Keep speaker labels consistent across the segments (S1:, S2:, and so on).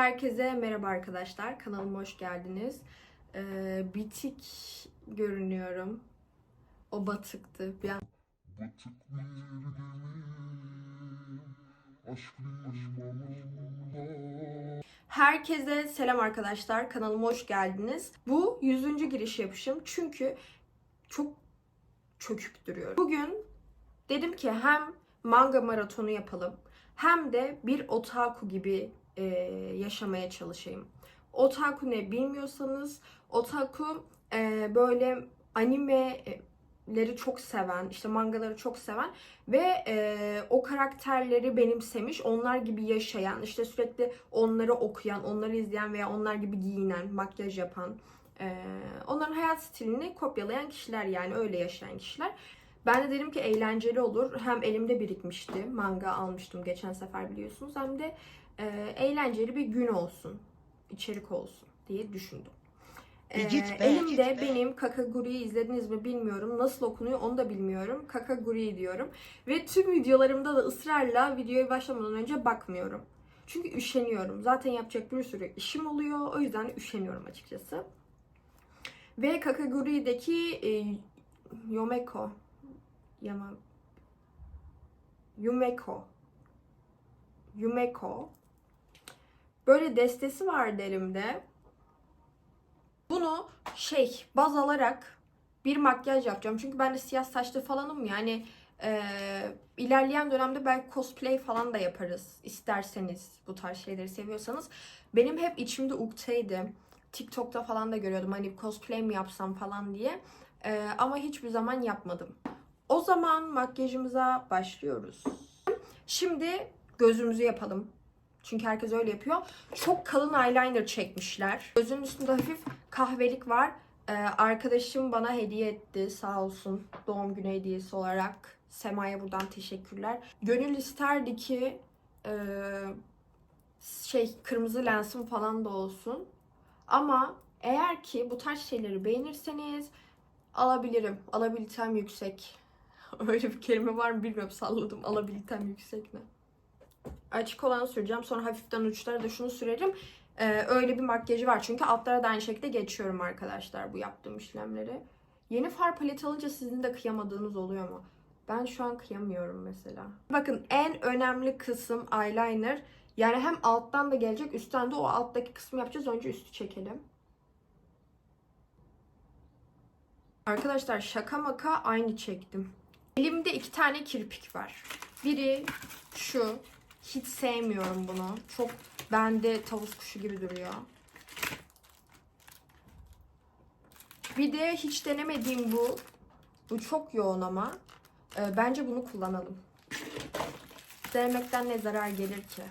S1: Herkese merhaba arkadaşlar. Kanalıma hoş geldiniz. Ee, bitik görünüyorum. O batıktı. Bir an
S2: Batık
S1: Herkese selam arkadaşlar. Kanalıma hoş geldiniz. Bu 100. giriş yapışım. Çünkü çok çökük duruyorum. Bugün dedim ki hem manga maratonu yapalım hem de bir otaku gibi e, yaşamaya çalışayım. Otaku ne bilmiyorsanız otaku e, böyle animeleri çok seven, işte mangaları çok seven ve e, o karakterleri benimsemiş, onlar gibi yaşayan, işte sürekli onları okuyan, onları izleyen veya onlar gibi giyinen, makyaj yapan, e, onların hayat stilini kopyalayan kişiler yani öyle yaşayan kişiler. Ben de dedim ki eğlenceli olur. Hem elimde birikmişti. Manga almıştım geçen sefer biliyorsunuz. Hem de e, eğlenceli bir gün olsun. içerik olsun diye düşündüm. Ee,
S3: git be,
S1: elimde
S3: git be.
S1: benim Kakaguri'yi izlediniz mi bilmiyorum. Nasıl okunuyor onu da bilmiyorum. Kakaguri diyorum. Ve tüm videolarımda da ısrarla videoya başlamadan önce bakmıyorum. Çünkü üşeniyorum. Zaten yapacak bir sürü işim oluyor. O yüzden üşeniyorum açıkçası. Ve Kakaguri'deki e, Yomeko Yama Yumeko Yumeko Böyle destesi vardı elimde. Bunu şey baz alarak bir makyaj yapacağım. Çünkü ben de siyah saçlı falanım yani e, ilerleyen dönemde belki cosplay falan da yaparız. isterseniz bu tarz şeyleri seviyorsanız. Benim hep içimde ukteydi. TikTok'ta falan da görüyordum hani cosplay mi yapsam falan diye. E, ama hiçbir zaman yapmadım. O zaman makyajımıza başlıyoruz. Şimdi gözümüzü yapalım. Çünkü herkes öyle yapıyor. Çok kalın eyeliner çekmişler. Gözünün üstünde hafif kahvelik var. Ee, arkadaşım bana hediye etti sağ olsun doğum günü hediyesi olarak. Sema'ya buradan teşekkürler. Gönül isterdi ki e, şey kırmızı lensim falan da olsun. Ama eğer ki bu tarz şeyleri beğenirseniz alabilirim. Alabilitem yüksek. Öyle bir kelime var mı bilmiyorum salladım. Alabilitem yüksek ne? Açık olanı süreceğim. Sonra hafiften uçlara da şunu sürerim. Ee, öyle bir makyajı var. Çünkü altlara da aynı şekilde geçiyorum arkadaşlar bu yaptığım işlemleri. Yeni far paleti alınca sizin de kıyamadığınız oluyor mu? Ben şu an kıyamıyorum mesela. Bakın en önemli kısım eyeliner. Yani hem alttan da gelecek üstten de o alttaki kısmı yapacağız. Önce üstü çekelim. Arkadaşlar şaka maka aynı çektim. Elimde iki tane kirpik var. Biri şu. Hiç sevmiyorum bunu. Çok bende tavus kuşu gibi duruyor. Bir de hiç denemediğim bu. Bu çok yoğun ama. Ee, bence bunu kullanalım. Denemekten ne zarar gelir ki?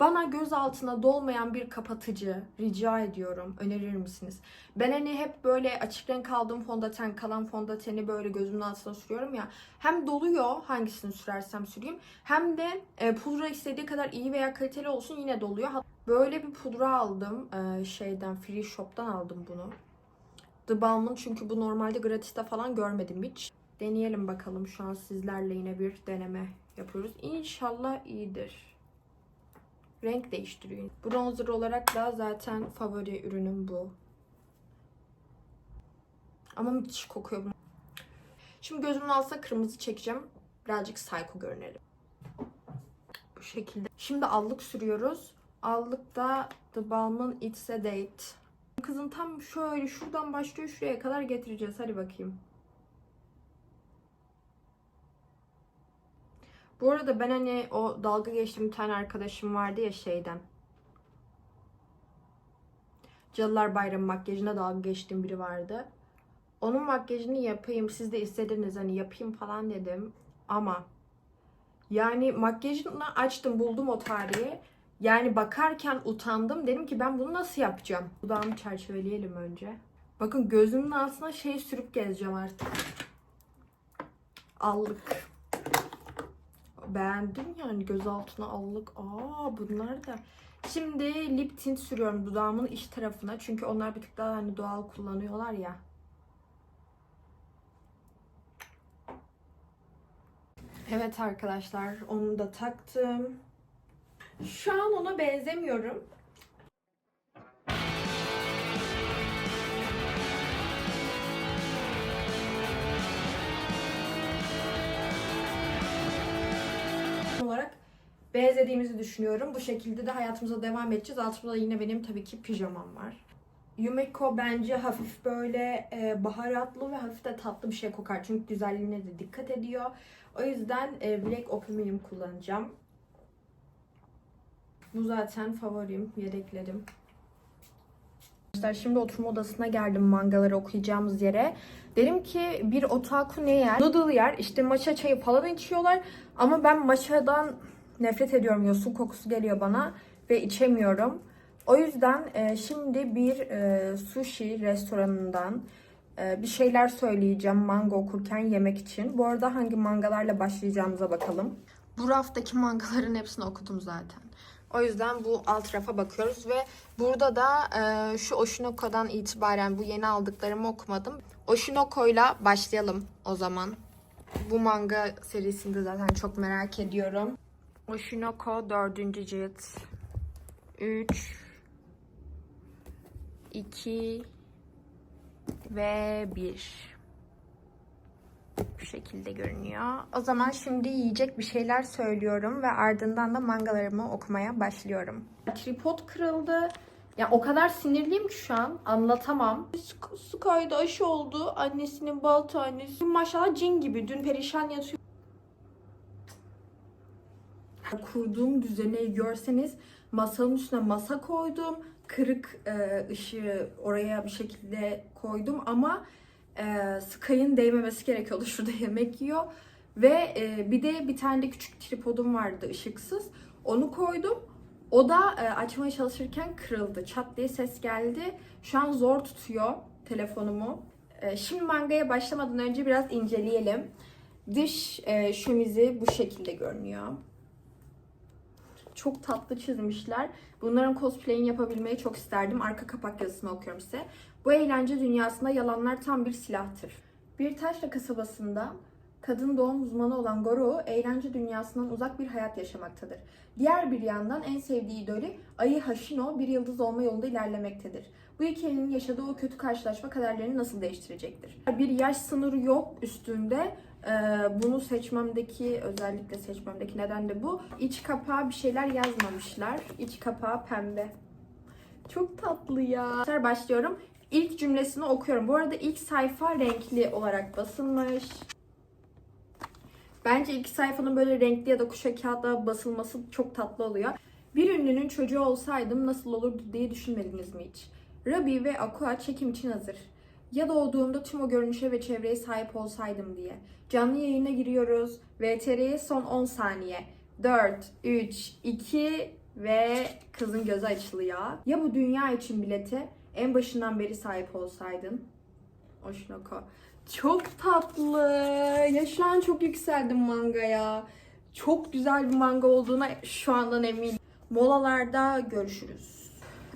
S1: Bana göz altına dolmayan bir kapatıcı rica ediyorum. Önerir misiniz? Ben hani hep böyle açık renk aldığım fondöten, kalan fondöteni böyle gözümün altına sürüyorum ya. Hem doluyor hangisini sürersem süreyim. Hem de e, pudra istediği kadar iyi veya kaliteli olsun yine doluyor. Böyle bir pudra aldım. e, şeyden, Free Shop'tan aldım bunu. The Balm'ın çünkü bu normalde gratis'te falan görmedim hiç. Deneyelim bakalım şu an sizlerle yine bir deneme yapıyoruz. İnşallah iyidir renk değiştiriyor. Bronzer olarak da zaten favori ürünüm bu. Ama müthiş kokuyor bu. Şimdi gözümün altına kırmızı çekeceğim. Birazcık psycho görünelim. Bu şekilde. Şimdi allık sürüyoruz. Allıkta The Balm'ın It's a Date. Kızın tam şöyle şuradan başlıyor şuraya kadar getireceğiz. Hadi bakayım. Bu arada ben hani o dalga geçtiğim bir tane arkadaşım vardı ya şeyden. Cadılar Bayramı makyajına dalga geçtiğim biri vardı. Onun makyajını yapayım siz de istediniz hani yapayım falan dedim. Ama yani makyajını açtım buldum o tarihi. Yani bakarken utandım. Dedim ki ben bunu nasıl yapacağım? Dudağımı çerçeveleyelim önce. Bakın gözümün altına şey sürüp gezeceğim artık. Allık beğendim yani göz altına allık. Aa bunlar da. Şimdi lip tint sürüyorum dudağımın iç tarafına. Çünkü onlar bir tık daha hani doğal kullanıyorlar ya. Evet arkadaşlar onu da taktım. Şu an ona benzemiyorum. Benzediğimizi düşünüyorum. Bu şekilde de hayatımıza devam edeceğiz. Altımda da yine benim tabii ki pijamam var. Yumiko bence hafif böyle e, baharatlı ve hafif de tatlı bir şey kokar. Çünkü güzelliğine de dikkat ediyor. O yüzden e, Black Opimium kullanacağım. Bu zaten favorim, yedeklerim. Arkadaşlar şimdi oturma odasına geldim mangaları okuyacağımız yere. Dedim ki bir otaku ne yer? Noodle yer. İşte matcha çayı falan içiyorlar. Ama ben matcha'dan nefret ediyorum. Yosun kokusu geliyor bana ve içemiyorum. O yüzden e, şimdi bir e, sushi restoranından e, bir şeyler söyleyeceğim manga okurken yemek için. Bu arada hangi mangalarla başlayacağımıza bakalım. Bu raftaki mangaların hepsini okudum zaten. O yüzden bu alt rafa bakıyoruz ve burada da e, şu Oshinoko'dan itibaren bu yeni aldıklarımı okumadım. Oshinoko'yla başlayalım o zaman. Bu manga serisinde zaten çok merak ediyorum. Oshinoko 4. cilt. 3 2 ve 1 bu şekilde görünüyor. O zaman şimdi yiyecek bir şeyler söylüyorum ve ardından da mangalarımı okumaya başlıyorum. Tripod kırıldı. Ya o kadar sinirliyim ki şu an anlatamam. Sky'da aşı oldu. Annesinin bal tanesi. Maşallah cin gibi. Dün perişan yatıyor. Kurduğum düzeni görseniz masanın üstüne masa koydum. Kırık e, ışığı oraya bir şekilde koydum ama e, Sky'ın değmemesi gerekiyordu. Şurada yemek yiyor. Ve e, bir de bir tane de küçük tripodum vardı ışıksız. Onu koydum. O da e, açmaya çalışırken kırıldı. Çat diye ses geldi. Şu an zor tutuyor telefonumu. E, şimdi mangaya başlamadan önce biraz inceleyelim. Dış e, şömizi bu şekilde görünüyor. Çok tatlı çizmişler. Bunların cosplay'ini yapabilmeyi çok isterdim. Arka kapak yazısını okuyorum size. Bu eğlence dünyasında yalanlar tam bir silahtır. Bir taşra kasabasında kadın doğum uzmanı olan Goro eğlence dünyasından uzak bir hayat yaşamaktadır. Diğer bir yandan en sevdiği idolü Ayı Hashino bir yıldız olma yolunda ilerlemektedir. Bu ikilinin yaşadığı o kötü karşılaşma kaderlerini nasıl değiştirecektir? Bir yaş sınırı yok üstünde. Ee, bunu seçmemdeki özellikle seçmemdeki neden de bu. İç kapağı bir şeyler yazmamışlar. İç kapağı pembe. Çok tatlı ya. Başlıyorum. İlk cümlesini okuyorum. Bu arada ilk sayfa renkli olarak basılmış. Bence ilk sayfanın böyle renkli ya da kuşa kağıda basılması çok tatlı oluyor. Bir ünlünün çocuğu olsaydım nasıl olurdu diye düşünmediniz mi hiç? Rabi ve Aqua çekim için hazır. Ya doğduğumda tüm o görünüşe ve çevreye sahip olsaydım diye. Canlı yayına giriyoruz. VTR'ye son 10 saniye. 4, 3, 2 ve kızın gözü açılıyor. Ya bu dünya için bilete en başından beri sahip olsaydın? Oshinoko. Çok tatlı. Ya şu an çok yükseldim mangaya. Çok güzel bir manga olduğuna şu andan eminim. Molalarda görüşürüz.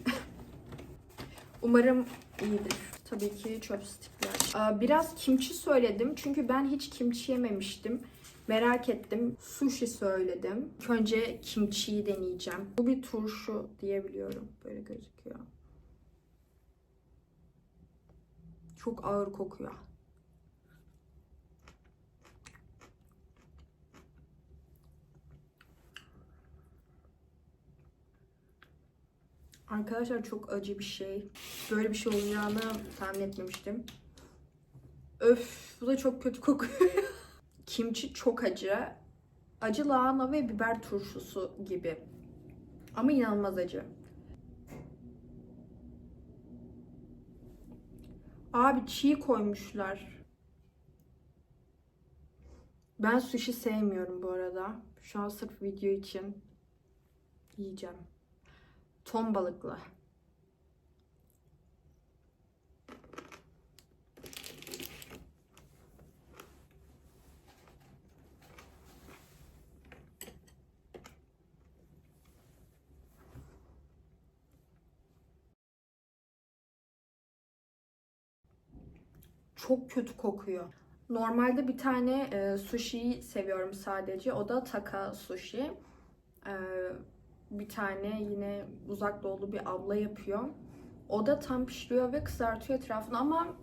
S1: Umarım iyidir. Tabii ki chopstickler. Biraz kimchi söyledim çünkü ben hiç kimchi yememiştim. Merak ettim. Sushi söyledim. İlk önce kimchiyi deneyeceğim. Bu bir turşu diyebiliyorum. Böyle gözüküyor. Çok ağır kokuyor. Arkadaşlar çok acı bir şey. Böyle bir şey olacağını tahmin etmemiştim. Öf, bu da çok kötü kokuyor. Kimchi çok acı. Acı lahana ve biber turşusu gibi. Ama inanılmaz acı. Abi çiğ koymuşlar. Ben sushi sevmiyorum bu arada. Şu an sırf video için yiyeceğim. Ton balıklı. Çok kötü kokuyor. Normalde bir tane e, sushi'yi seviyorum sadece. O da taka sushi. E, bir tane yine uzak doğulu bir abla yapıyor. O da tam pişiriyor ve kızartıyor etrafını ama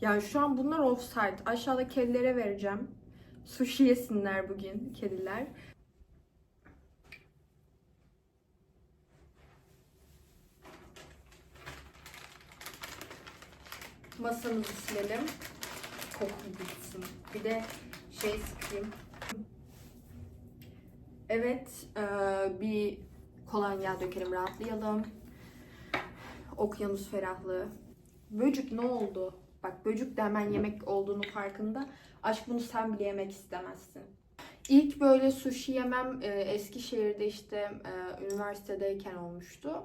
S1: yani şu an bunlar offside. Aşağıda kedilere vereceğim. Sushi yesinler bugün kediler. Masamızı silelim. Koku gitsin. Bir de şey sıkayım. Evet, eee, bir kolonya dökelim, rahatlayalım. Okyanus ferahlığı. Böcük ne oldu? Bak böcük de hemen yemek olduğunu farkında. Aşk bunu sen bile yemek istemezsin. İlk böyle sushi yemem e, Eskişehir'de işte e, üniversitedeyken olmuştu.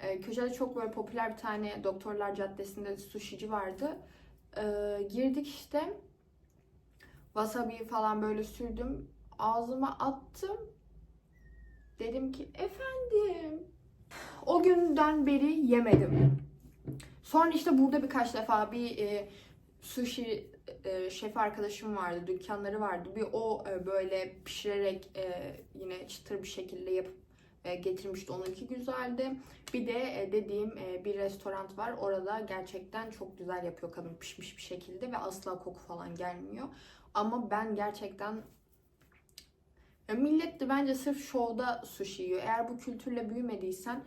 S1: E, köşede çok böyle popüler bir tane Doktorlar Caddesi'nde sushici vardı. E, girdik işte. Wasabi falan böyle sürdüm. Ağzıma attım. Dedim ki efendim. O günden beri yemedim. Sonra işte burada birkaç defa bir e, sushi e, şef arkadaşım vardı. Dükkanları vardı. Bir o e, böyle pişirerek e, yine çıtır bir şekilde yapıp e, getirmişti. Onunki güzeldi. Bir de e, dediğim e, bir restoran var. Orada gerçekten çok güzel yapıyor kadın pişmiş bir şekilde ve asla koku falan gelmiyor. Ama ben gerçekten ya millet de bence sırf şovda sushi yiyor. Eğer bu kültürle büyümediysen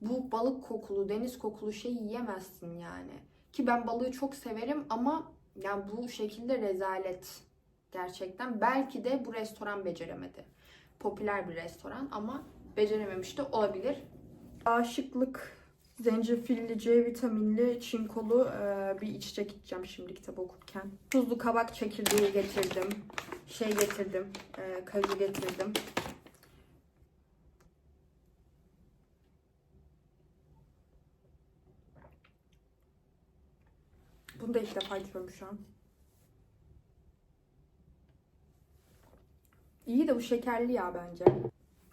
S1: bu balık kokulu, deniz kokulu şeyi yiyemezsin yani. Ki ben balığı çok severim ama yani bu şekilde rezalet gerçekten. Belki de bu restoran beceremedi. Popüler bir restoran ama becerememiş de olabilir. Aşıklık zencefilli, C vitaminli, çinkolu e, bir içecek içeceğim şimdi kitap okurken. Tuzlu kabak çekirdeği getirdim. Şey getirdim, e, kaju getirdim. Bunu da ilk defa içiyorum şu an. İyi de bu şekerli ya bence.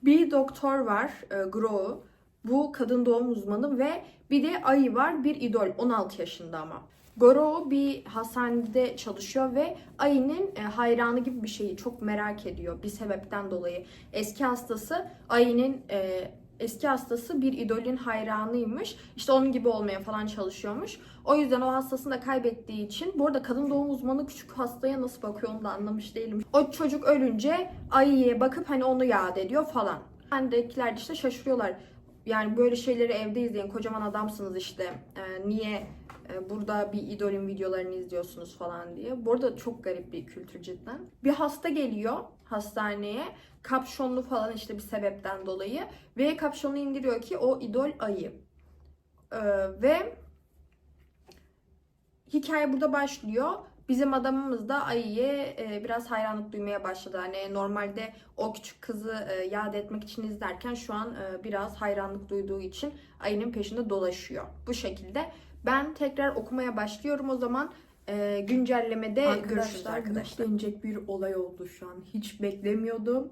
S1: Bir doktor var, e, Grow. Bu kadın doğum uzmanı ve bir de Ayı var, bir idol. 16 yaşında ama. Goro bir hastanede çalışıyor ve Ayı'nın e, hayranı gibi bir şeyi çok merak ediyor bir sebepten dolayı. Eski hastası Ayı'nın e, eski hastası bir idolün hayranıymış. İşte onun gibi olmaya falan çalışıyormuş. O yüzden o hastasını da kaybettiği için bu arada kadın doğum uzmanı küçük hastaya nasıl bakıyor onu da anlamış değilim. O çocuk ölünce Ayı'ya bakıp hani onu yad ediyor falan. Bendekiler de işte şaşırıyorlar. Yani böyle şeyleri evde izleyin. Kocaman adamsınız işte. Ee, niye e, burada bir idolün videolarını izliyorsunuz falan diye. Bu arada çok garip bir kültür cidden. Bir hasta geliyor hastaneye. Kapşonlu falan işte bir sebepten dolayı. Ve kapşonu indiriyor ki o idol ayı. Ee, ve hikaye burada başlıyor. Bizim adamımız da Ayı'ya e, biraz hayranlık duymaya başladı. Hani normalde o küçük kızı e, yad etmek için izlerken şu an e, biraz hayranlık duyduğu için Ayı'nın peşinde dolaşıyor. Bu şekilde. Ben tekrar okumaya başlıyorum o zaman. E, güncellemede görüşürüz arkadaşlar.
S3: Denecek bir olay oldu şu an. Hiç beklemiyordum.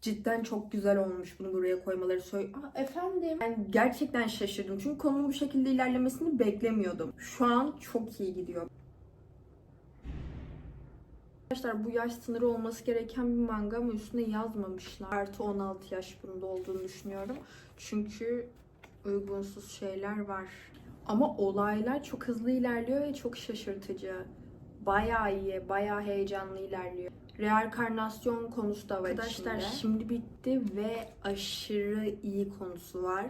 S3: Cidden çok güzel olmuş bunu buraya koymaları. Söyle Aa, efendim. Ben gerçekten şaşırdım. Çünkü konunun bu şekilde ilerlemesini beklemiyordum. Şu an çok iyi gidiyor. Arkadaşlar bu yaş sınırı olması gereken bir manga ama üstüne yazmamışlar. Artı 16 yaş bunda olduğunu düşünüyorum. Çünkü uygunsuz şeyler var. Ama olaylar çok hızlı ilerliyor ve çok şaşırtıcı. Bayağı iyi, bayağı heyecanlı ilerliyor. Reenkarnasyon konusu da var
S1: Arkadaşlar,
S3: içinde. şimdi bitti ve aşırı iyi konusu var.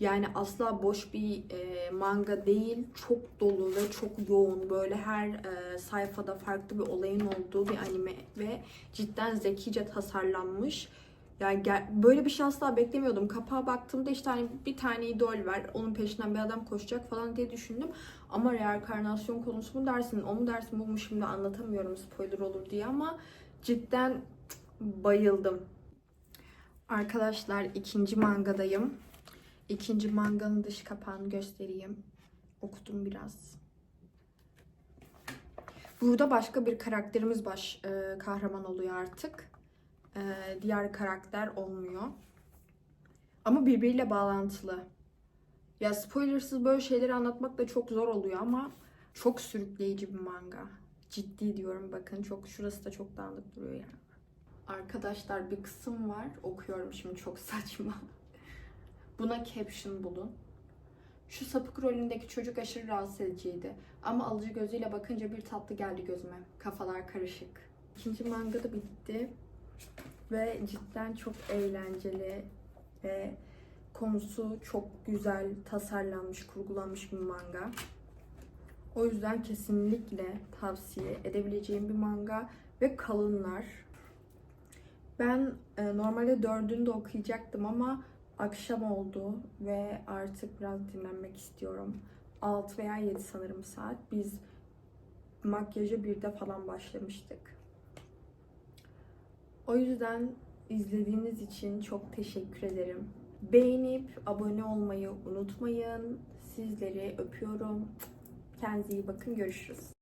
S3: Yani asla boş bir e, manga değil. Çok dolu ve çok yoğun. Böyle her e, sayfada farklı bir olayın olduğu bir anime ve cidden zekice tasarlanmış. Yani gel- böyle bir şey asla beklemiyordum. Kapağa baktığımda işte hani bir tane idol var. Onun peşinden bir adam koşacak falan diye düşündüm. Ama reenkarnasyon konusu mu dersin, o mu dersin, bu mu şimdi anlatamıyorum spoiler olur diye ama cidden bayıldım. Arkadaşlar ikinci mangadayım. İkinci manganın dış kapağını göstereyim. Okudum biraz. Burada başka bir karakterimiz baş e, kahraman oluyor artık. E, diğer karakter olmuyor. Ama birbiriyle bağlantılı. Ya spoilersız böyle şeyleri anlatmak da çok zor oluyor ama
S1: Çok sürükleyici bir manga. Ciddi diyorum bakın çok şurası da çok dağınık duruyor yani. Arkadaşlar bir kısım var okuyorum şimdi çok saçma. Buna caption bulun. Şu sapık rolündeki çocuk aşırı rahatsız ediciydi. Ama alıcı gözüyle bakınca bir tatlı geldi gözüme. Kafalar karışık. İkinci manga da bitti. Ve cidden çok eğlenceli ve konusu çok güzel tasarlanmış, kurgulanmış bir manga. O yüzden kesinlikle tavsiye edebileceğim bir manga ve kalınlar. Ben e, normalde dördünü de okuyacaktım ama akşam oldu ve artık biraz dinlenmek istiyorum. 6 veya 7 sanırım saat. Biz makyaja birde falan başlamıştık. O yüzden izlediğiniz için çok teşekkür ederim. Beğenip abone olmayı unutmayın. Sizleri öpüyorum. Kendinize iyi bakın. Görüşürüz.